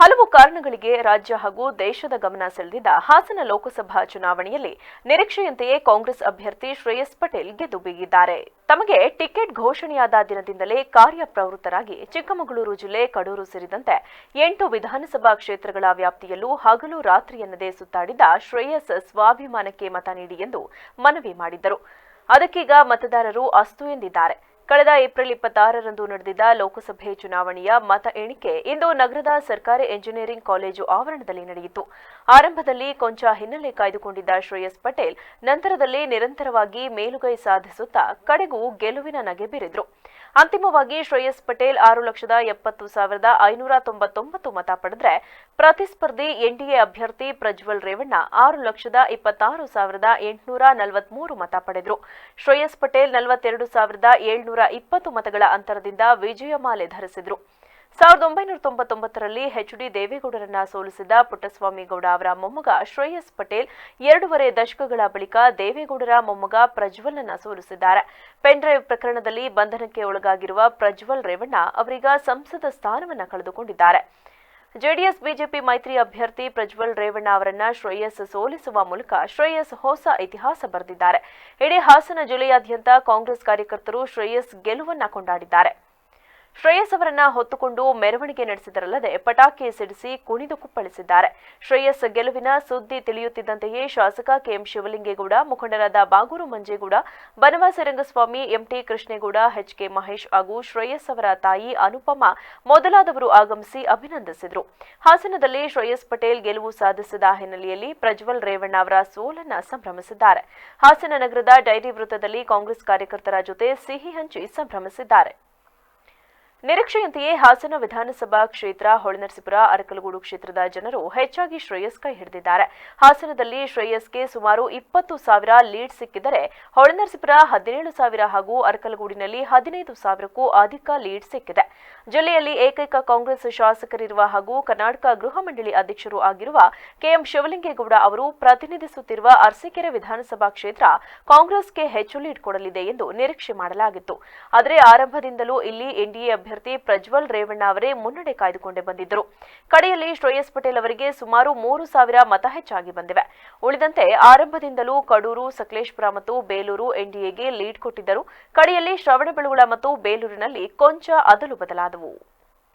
ಹಲವು ಕಾರಣಗಳಿಗೆ ರಾಜ್ಯ ಹಾಗೂ ದೇಶದ ಗಮನ ಸೆಳೆದಿದ್ದ ಹಾಸನ ಲೋಕಸಭಾ ಚುನಾವಣೆಯಲ್ಲಿ ನಿರೀಕ್ಷೆಯಂತೆಯೇ ಕಾಂಗ್ರೆಸ್ ಅಭ್ಯರ್ಥಿ ಶ್ರೇಯಸ್ ಪಟೇಲ್ ಗೆದ್ದು ಬೀಗಿದ್ದಾರೆ. ತಮಗೆ ಟಿಕೆಟ್ ಘೋಷಣೆಯಾದ ದಿನದಿಂದಲೇ ಕಾರ್ಯಪ್ರವೃತ್ತರಾಗಿ ಚಿಕ್ಕಮಗಳೂರು ಜಿಲ್ಲೆ ಕಡೂರು ಸೇರಿದಂತೆ ಎಂಟು ವಿಧಾನಸಭಾ ಕ್ಷೇತ್ರಗಳ ವ್ಯಾಪ್ತಿಯಲ್ಲೂ ಹಗಲು ರಾತ್ರಿ ಎನ್ನದೇ ಸುತ್ತಾಡಿದ ಶ್ರೇಯಸ್ ಸ್ವಾಭಿಮಾನಕ್ಕೆ ಮತ ನೀಡಿ ಎಂದು ಮನವಿ ಮಾಡಿದ್ದರು. ಅದಕ್ಕೀಗ ಮತದಾರರು ಅಸ್ತು ಎಂದಿದ್ದಾರೆ. ಕಳೆದ ಏಪ್ರಿಲ್ ಇಪ್ಪತ್ತಾರರಂದು ನಡೆದಿದ್ದ ಲೋಕಸಭೆ ಚುನಾವಣೆಯ ಮತ ಎಣಿಕೆ ಇಂದು ನಗರದ ಸರ್ಕಾರಿ ಎಂಜಿನಿಯರಿಂಗ್ ಕಾಲೇಜು ಆವರಣದಲ್ಲಿ ನಡೆಯಿತು. ಆರಂಭದಲ್ಲಿ ಕೊಂಚ ಹಿನ್ನೆಲೆ ಕಾಯ್ದುಕೊಂಡಿದ್ದ ಶ್ರೇಯಸ್ ಪಟೇಲ್, ನಂತರದಲ್ಲಿ ನಿರಂತರವಾಗಿ ಮೇಲುಗೈ ಸಾಧಿಸುತ್ತಾ ಕಡೆಗೂ ಗೆಲುವಿನ ನಗೆ ಬೀರಿದ್ರು. ಅಂತಿಮವಾಗಿ ಶ್ರೇಯಸ್ ಪಟೇಲ್ ಆರು ಲಕ್ಷದ ಎಪ್ಪತ್ತು ಸಾವಿರದ ಐನೂರ ತೊಂಬತ್ತೊಂಬತ್ತು ಮತ ಪಡೆದ್ರೆ ಪ್ರತಿಸ್ಪರ್ಧಿ ಎನ್ಡಿಎ ಅಭ್ಯರ್ಥಿ ಪ್ರಜ್ವಲ್ ರೇವಣ್ಣ ಆರು ಲಕ್ಷದ ಇಪ್ಪತ್ತಾರು ಸಾವಿರದ ಎಂಟುನೂರ ನಲವತ್ಮೂರು ಮತ ಪಡೆದ್ರು. ಶ್ರೇಯಸ್ ಪಟೇಲ್ ನಲವತ್ತೆರಡು ಸಾವಿರದ ಏಳ್ನೂರ ಇಪ್ಪತ್ತು ಮತಗಳ ಅಂತರದಿಂದ ವಿಜಯಮಾಲೆ ಧರಿಸಿದ್ರು. ಸಾವಿರದ ಒಂಬೈನೂರ ತೊಂಬತ್ತೊಂಬತ್ತರಲ್ಲಿ ಎಚ್ಡಿ ದೇವೇಗೌಡರನ್ನ ಸೋಲಿಸಿದ ಪುಟ್ಟಸ್ವಾಮಿ ಗೌಡ ಅವರ ಮೊಮ್ಮಗ ಶ್ರೇಯಸ್ ಪಟೇಲ್ ಎರಡೂವರೆ ದಶಕಗಳ ಬಳಿಕ ದೇವೇಗೌಡರ ಮೊಮ್ಮಗ ಪ್ರಜ್ವಲ್ನ ಸೋಲಿಸಿದ್ದಾರೆ. ಪೆನ್ಡ್ರೈವ್ ಪ್ರಕರಣದಲ್ಲಿ ಬಂಧನಕ್ಕೆ ಒಳಗಾಗಿರುವ ಪ್ರಜ್ವಲ್ ರೇವಣ್ಣ ಅವರೀಗ ಸಂಸದ ಸ್ಥಾನವನ್ನ ಕಳೆದುಕೊಂಡಿದ್ದಾರೆ. ಜೆಡಿಎಸ್, ಬಿಜೆಪಿ ಮೈತ್ರಿ ಅಭ್ಯರ್ಥಿ ಪ್ರಜ್ವಲ್ ರೇವಣ್ಣ ಅವರನ್ನ ಶ್ರೇಯಸ್ ಸೋಲಿಸುವ ಮೂಲಕ ಶ್ರೇಯಸ್ ಹೊಸ ಇತಿಹಾಸ ಬರೆದಿದ್ದಾರೆ. ಇಡೀ ಹಾಸನ ಜಿಲ್ಲೆಯಾದ್ಯಂತ ಕಾಂಗ್ರೆಸ್ ಕಾರ್ಯಕರ್ತರು ಶ್ರೇಯಸ್ ಗೆಲುವನ್ನ ಕೊಂಡಾಡಿದ್ದಾರೆ. ಶ್ರೇಯಸ್ ಅವರನ್ನ ಹೊತ್ತುಕೊಂಡು ಮೆರವಣಿಗೆ ನಡೆಸಿದರಲ್ಲದೆ ಪಟಾಕಿ ಸಿಡಿಸಿ ಕುಣಿದು ಕುಪ್ಪಳಿಸಿದ್ದಾರೆ. ಶ್ರೇಯಸ್ ಗೆಲುವಿನ ಸುದ್ದಿ ತಿಳಿಯುತ್ತಿದ್ದಂತೆಯೇ ಶಾಸಕ ಕೆಎಂ ಶಿವಲಿಂಗೇಗೌಡ, ಮುಖಂಡರಾದ Bagur Manjegowda, Banavasi Rangaswamy, M T Krishnegowda H K Mahesh ಹಾಗೂ ಶ್ರೇಯಸ್ ಅವರ ತಾಯಿ ಅನುಪಮ ಮೊದಲಾದವರು ಆಗಮಿಸಿ ಅಭಿನಂದಿಸಿದರು. ಹಾಸನದಲ್ಲಿ ಶ್ರೇಯಸ್ ಪಟೇಲ್ ಗೆಲುವು ಸಾಧಿಸಿದ ಹಿನ್ನೆಲೆಯಲ್ಲಿ ಪ್ರಜ್ವಲ್ ರೇವಣ್ಣ ಅವರ ಸೋಲನ್ನ ಸಂಭ್ರಮಿಸಿದ್ದಾರೆ. ಹಾಸನ ನಗರದ ಡೈರಿ ವೃತ್ತದಲ್ಲಿ ಕಾಂಗ್ರೆಸ್ ಕಾರ್ಯಕರ್ತರ ಜೊತೆ ಸಿಹಿ ಹಂಚಿ ಸಂಭ್ರಮಿಸಿದ್ದಾರೆ. ನಿರೀಕ್ಷೆಯಂತೆಯೇ ಹಾಸನ ವಿಧಾನಸಭಾ ಕ್ಷೇತ್ರ, ಹೊಳೆನರಸೀಪುರ, ಅರಕಲಗೂಡು ಕ್ಷೇತ್ರದ ಜನರು ಹೆಚ್ಚಾಗಿ ಶ್ರೇಯಸ್ ಕೈ ಹಿಡಿದಿದ್ದಾರೆ. ಹಾಸನದಲ್ಲಿ ಶ್ರೇಯಸ್ಗೆ ಸುಮಾರು ಇಪ್ಪತ್ತು ಸಾವಿರ ಲೀಡ್ ಸಿಕ್ಕಿದರೆ ಹೊಳೆನರಸೀಪುರ ಹದಿನೇಳು ಸಾವಿರ ಹಾಗೂ ಅರಕಲಗೂಡಿನಲ್ಲಿ ಹದಿನೈದು ಸಾವಿರಕ್ಕೂ ಅಧಿಕ ಲೀಡ್ ಸಿಕ್ಕಿದೆ. ಜಿಲ್ಲೆಯಲ್ಲಿ ಏಕೈಕ ಕಾಂಗ್ರೆಸ್ ಶಾಸಕರಿರುವ ಹಾಗೂ ಕರ್ನಾಟಕ ಗೃಹ ಮಂಡಳಿ ಅಧ್ಯಕ್ಷರು ಆಗಿರುವ ಕೆಎಂ ಶಿವಲಿಂಗೇಗೌಡ ಅವರು ಪ್ರತಿನಿಧಿಸುತ್ತಿರುವ ಅರಸೀಕೆರೆ ವಿಧಾನಸಭಾ ಕ್ಷೇತ್ರ ಕಾಂಗ್ರೆಸ್ಗೆ ಹೆಚ್ಚು ಲೀಡ್ ಕೊಡಲಿದೆ ಎಂದು ನಿರೀಕ್ಷೆ ಮಾಡಲಾಗಿತ್ತು. ಆದರೆ ಆರಂಭದಿಂದಲೂ ಇಲ್ಲಿ ಎನ್ಡಿಎ ಅಭ್ಯರ್ಥಿ ಪ್ರಜ್ವಲ್ ರೇವಣ್ಣ ಅವರೇ ಮುನ್ನಡೆ ಕಾಯ್ದುಕೊಂಡೇ ಬಂದಿದ್ದರು. ಕಡೆಯಲ್ಲಿ ಶ್ರೇಯಸ್ ಪಟೇಲ್ ಅವರಿಗೆ ಸುಮಾರು ಮೂರು ಸಾವಿರ ಮತ ಹೆಚ್ಚಾಗಿ ಬಂದಿವೆ. ಉಳಿದಂತೆ ಆರಂಭದಿಂದಲೂ ಕಡೂರು, ಸಕಲೇಶ್ಪುರ ಮತ್ತು ಬೇಲೂರು ಎನ್ಡಿಎಗೆ ಲೀಡ್ ಕೊಟ್ಟಿದ್ದರು. ಕಡೆಯಲ್ಲಿ ಶ್ರವಣಬೆಳಗೊಳ ಮತ್ತು ಬೇಲೂರಿನಲ್ಲಿ ಕೊಂಚ ಅದಲು ಬದಲಾದವು.